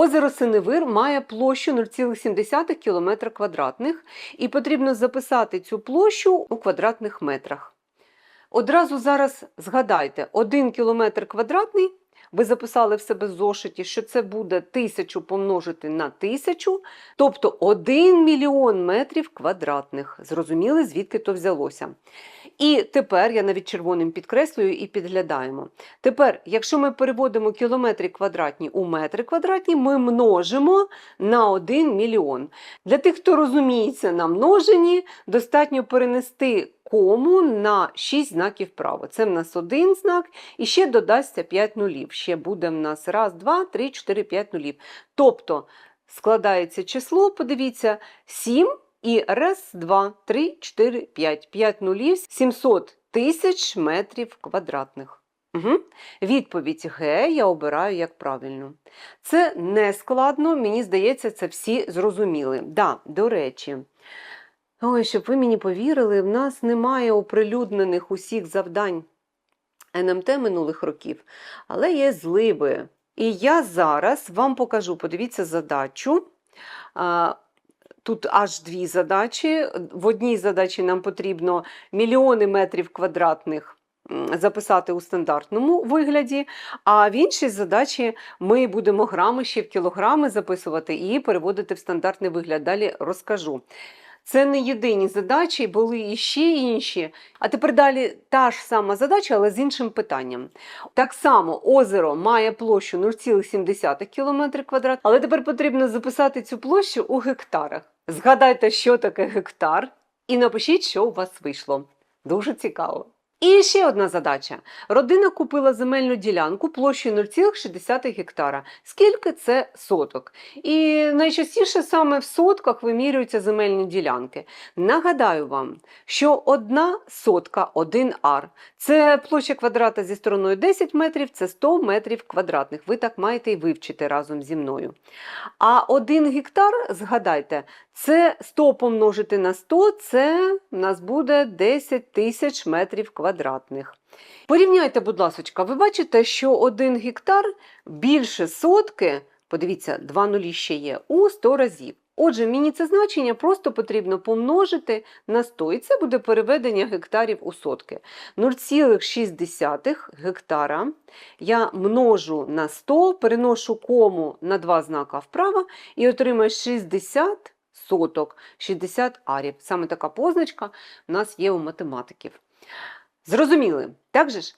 Озеро Синевир має площу 0,7 км квадратних і потрібно записати цю площу у квадратних метрах. Одразу зараз згадайте, 1 км квадратний, ви записали в себе зошиті, що це буде 1000 помножити на 1000, тобто 1 мільйон метрів квадратних. Зрозуміли, звідки то взялося. І тепер я навіть червоним підкреслюю і підглядаємо. Тепер, якщо ми переводимо кілометри квадратні у метри квадратні, ми множимо на 1 мільйон. Для тих, хто розуміється на множенні, достатньо перенести кому на 6 знаків вправо. Це в нас один знак, і ще додасться 5 нулів. Ще буде в нас раз, два, три, 4, 5 нулів. Тобто складається число, подивіться, 7 і раз, два, три, 4, 5. 5 нулів, 700 тисяч метрів квадратних. Угу. Відповідь Г я обираю як правильну. Це не складно, мені здається, це всі зрозуміли. Да, до речі. Ой, щоб ви мені повірили, в нас немає оприлюднених усіх завдань НМТ минулих років, але є зливи. І я зараз вам покажу, подивіться задачу. Тут аж дві задачі. В одній задачі нам потрібно мільйони метрів квадратних записати у стандартному вигляді, а в іншій задачі ми будемо грами ще в кілограми записувати і переводити в стандартний вигляд. Далі розкажу. Це не єдині задачі, були і ще інші. А тепер далі та ж сама задача, але з іншим питанням. Так само озеро має площу 0,7 км квадрат, але тепер потрібно записати цю площу у гектарах. Згадайте, що таке гектар, і напишіть, що у вас вийшло. Дуже цікаво. І ще одна задача. Родина купила земельну ділянку площею 0,6 гектара. Скільки це соток? І найчастіше саме в сотках вимірюються земельні ділянки. Нагадаю вам, що одна сотка, один ар, це площа квадрата зі стороною 10 метрів, це 100 метрів квадратних. Ви так маєте і вивчити разом зі мною. А один гектар, згадайте, це 100 помножити на 100, це в нас буде 10 тисяч метрів квадратних. Порівняйте, будь ласка, ви бачите, що один гектар більше сотки, подивіться, два нулі ще є, у 100 разів. Отже, мені це значення просто потрібно помножити на 100, і це буде переведення гектарів у сотки. 0,6 гектара я множу на 100, переношу кому на два знака вправо і отримаю 60 соток, 60 арів. Саме така позначка в нас є у математиків. Зрозуміли, так же ж?